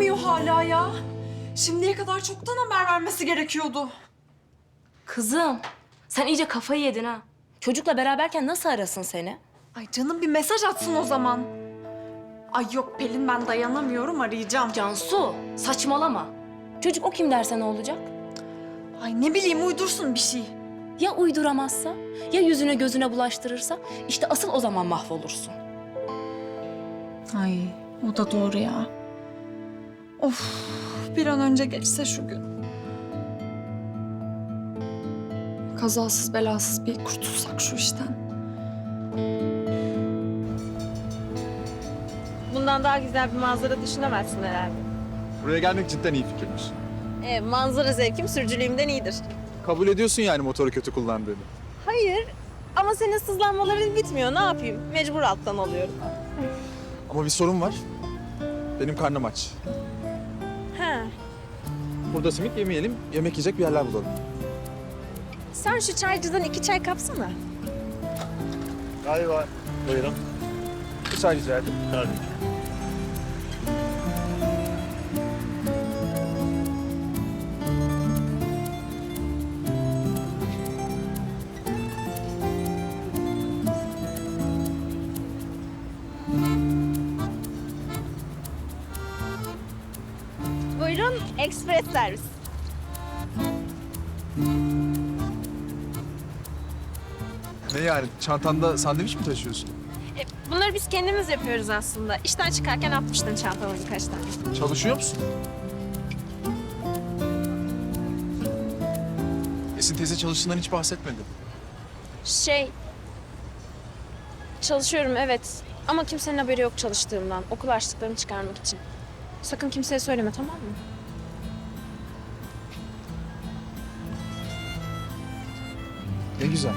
aramıyor hala ya. Şimdiye kadar çoktan haber vermesi gerekiyordu. Kızım, sen iyice kafayı yedin ha. Çocukla beraberken nasıl arasın seni? Ay canım bir mesaj atsın o zaman. Ay yok Pelin ben dayanamıyorum arayacağım. Cansu, saçmalama. Çocuk o kim derse ne olacak? Ay ne bileyim uydursun bir şey. Ya uyduramazsa? Ya yüzüne gözüne bulaştırırsa? İşte asıl o zaman mahvolursun. Ay o da doğru ya. Of bir an önce geçse şu gün. Kazasız belasız bir kurtulsak şu işten. Bundan daha güzel bir manzara düşünemezsin herhalde. Buraya gelmek cidden iyi fikirmiş. E, manzara zevkim sürücülüğümden iyidir. Kabul ediyorsun yani motoru kötü kullandığını. Hayır ama senin sızlanmaların bitmiyor. Ne yapayım? Mecbur alttan alıyorum. Ama bir sorun var. Benim karnım aç. Burada simit yemeyelim, yemek yiyecek bir yerler bulalım. Sen şu çaycıdan iki çay kapsana. Galiba. Buyurun. Bir çay rica ederim. Tabii. Ekspres servis. Ne yani? Çantanda sandviç mi taşıyorsun? E, bunları biz kendimiz yapıyoruz aslında. İşten çıkarken atmıştın çantama birkaç tane. Çalışıyor musun? Esin teyze çalıştığından hiç bahsetmedi. Şey... Çalışıyorum evet. Ama kimsenin haberi yok çalıştığımdan. Okul harçlıklarımı çıkarmak için. Sakın kimseye söyleme tamam mı? Ne güzel.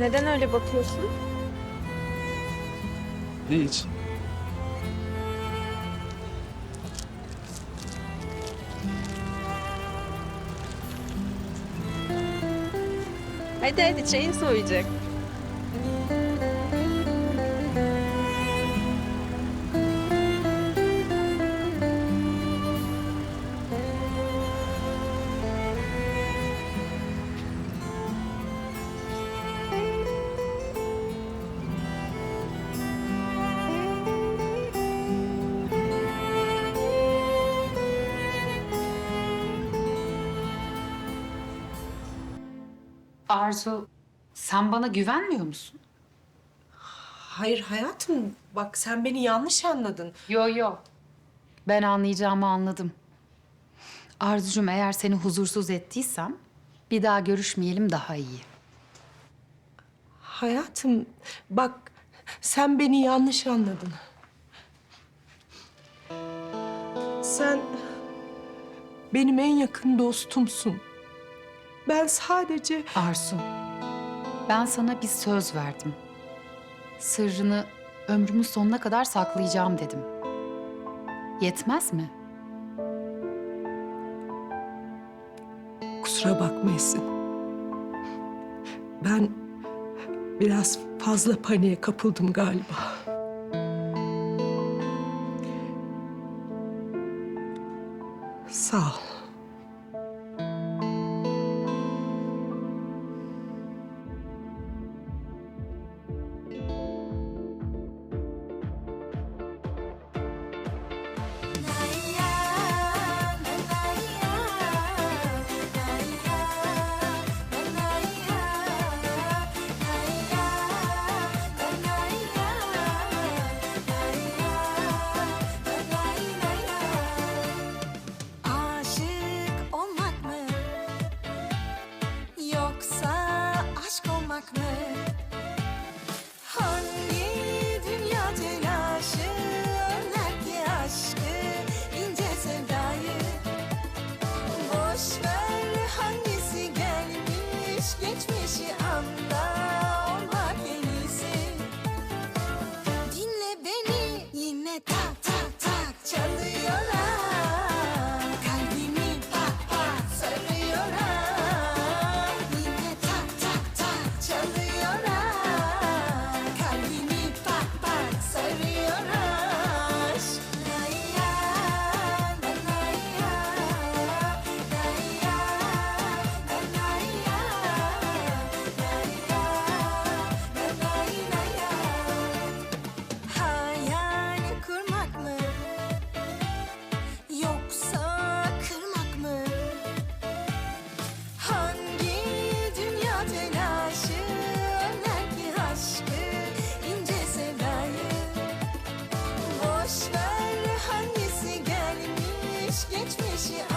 Neden öyle bakıyorsun? Hiç. Hadi hadi çayın soğuyacak. Arzu, sen bana güvenmiyor musun? Hayır hayatım bak sen beni yanlış anladın. Yo yo. Ben anlayacağımı anladım. Arzucuğum eğer seni huzursuz ettiysem bir daha görüşmeyelim daha iyi. Hayatım bak sen beni yanlış anladın. Sen benim en yakın dostumsun. Ben sadece Arzu, ben sana bir söz verdim. Sırrını ömrümün sonuna kadar saklayacağım dedim. Yetmez mi? kusura bakmayasın. Ben biraz fazla paniğe kapıldım galiba. Sağ ol. Podcast.